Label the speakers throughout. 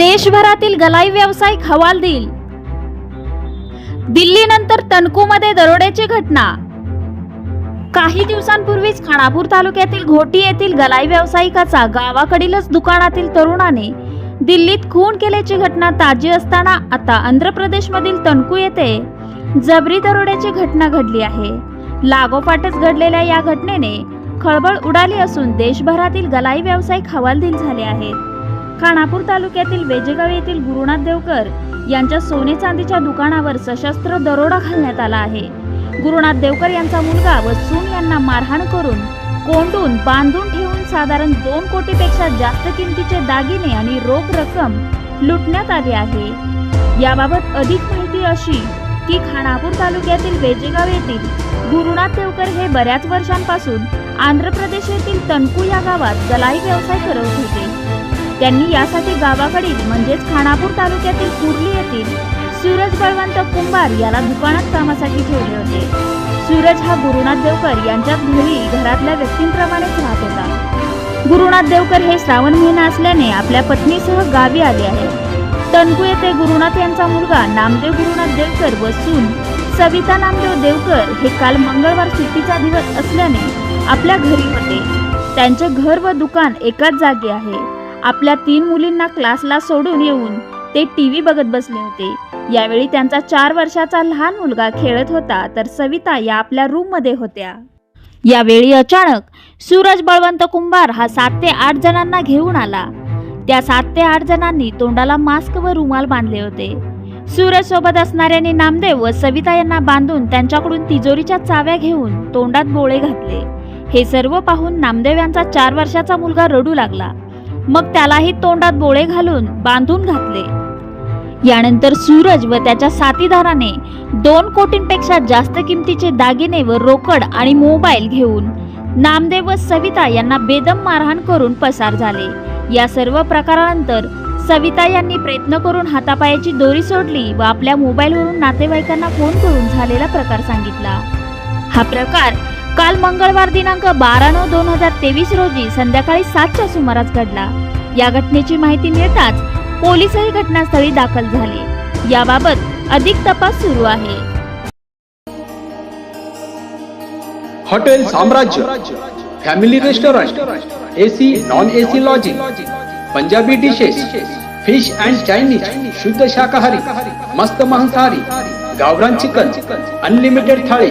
Speaker 1: देशभरातील गलाई व्यावसायिक हवालदिल दिल्लीनंतर तणकूमध्ये दरोड्याची घटना. काही दिवसांपूर्वीच खानापूर तालुक्यातील घोटी येथील गलाई व्यावसायिकाचा गावाकडीलच दुकानातील तरुणाने दिल्लीत खून केल्याची घटना ताजी असताना आता आंध्र प्रदेशमधील तणकू येथे जबरी दरोड्याची घटना घडली आहे. लागोपाठच घडलेल्या या घटनेने खळबळ उडाली असून देशभरातील गलाई व्यावसायिक हवालदिल झाले आहेत. खानापूर तालुक्यातील वेजेगाव येथील गुरुनाथ देवकर यांच्या सोने चांदीच्या दुकानावर सशस्त्र दरोडा घालण्यात आला आहे. गुरुनाथ देवकर यांचा मुलगा व सून यांना मारहाण करून कोंडून बांधून ठेवून साधारण दोन कोटीपेक्षा जास्त किमतीचे दागिने आणि रोख रक्कम लुटण्यात आली आहे. याबाबत अधिक माहिती अशी की खानापूर तालुक्यातील वेजेगाव येथील गुरुनाथ देवकर हे बऱ्याच वर्षांपासून आंध्र प्रदेश येथील तणकू या गावात दलाई व्यवसाय करत होते. त्यांनी यासाठी गावाकडील म्हणजेच खानापूर तालुक्यातील कुर्ली येथील सूरज बळवंत कुंभार याला दुकानात कामासाठी ठेवले होते. सूरज हा गुरुनाथ देवकर यांच्या घरी घरातल्या व्यक्तींप्रमाणेच राहत होता. गुरुनाथ देवकर हे श्रावण महिना असल्याने आपल्या पत्नीसह गावी आले आहे. तनकू येथे गुरुनाथ यांचा मुलगा नामदेव गुरुनाथ देवकर व सून सविता नामदेव देवकर हे काल मंगळवार सुट्टीचा दिवस असल्याने आपल्या घरी होते. त्यांचे घर व दुकान एकाच जागी आहे. आपल्या तीन मुलींना क्लासला सोडून येऊन ते टीव्ही बघत बसले होते. यावेळी त्यांचा चार वर्षाचा लहान मुलगा खेळत होता तर सविता या आपल्या रूममध्ये होत्या. यावेळी अचानक सूरज बळवंत कुंभार हा सात ते आठ जणांना घेऊन आला. त्या सात ते आठ जणांनी तोंडाला मास्क व रुमाल बांधले होते. सूरज सोबत असणाऱ्यांनी नामदेव व सविता यांना बांधून त्यांच्याकडून तिजोरीच्या चाव्या घेऊन तोंडात बोळे घातले. हे सर्व पाहून नामदेव यांचा चार वर्षाचा मुलगा रडू लागला. मग त्यालाही तोंडात बोळे घालून बांधून घातले. यानंतर सूरज व त्याच्या साथीदाराने दोन कोटींपेक्षा जास्त किमतीचे दागिने व रोकड आणि मोबाईल घेऊन नामदेव व सविता यांना बेदम मारहाण करून पसार झाले. या सर्व प्रकारानंतर सविता यांनी प्रयत्न करून हातापायाची दोरी सोडली व आपल्या मोबाईलवरून नातेवाईकांना फोन करून झालेला प्रकार सांगितला. हा प्रकार काल मंगळवार दिनांक बारा नऊ दोन हजार तेवीस रोजी संध्याकाळी सातच्या सुमारास घडला. या घटनेची माहिती मिळताच पोलीसही घटनास्थळी दाखल झाले. याबाबत अधिक तपास सुरू आहे.
Speaker 2: Hotel Samrajya family restaurant AC non AC lodging Punjabi dishes fish and Chinese शुद्ध शाकाहारी मस्त मांसाहारी गावरान चिकन अनलिमिटेड थाळी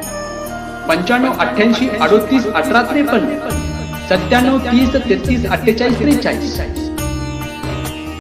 Speaker 2: पंच्याण्णव अठ्ठ्याऐंशी अडोतीस अठरा त्रेपन्न सत्त्याण्णव तीस तेहतीस अठ्ठेचाळीस त्रेचाळीस.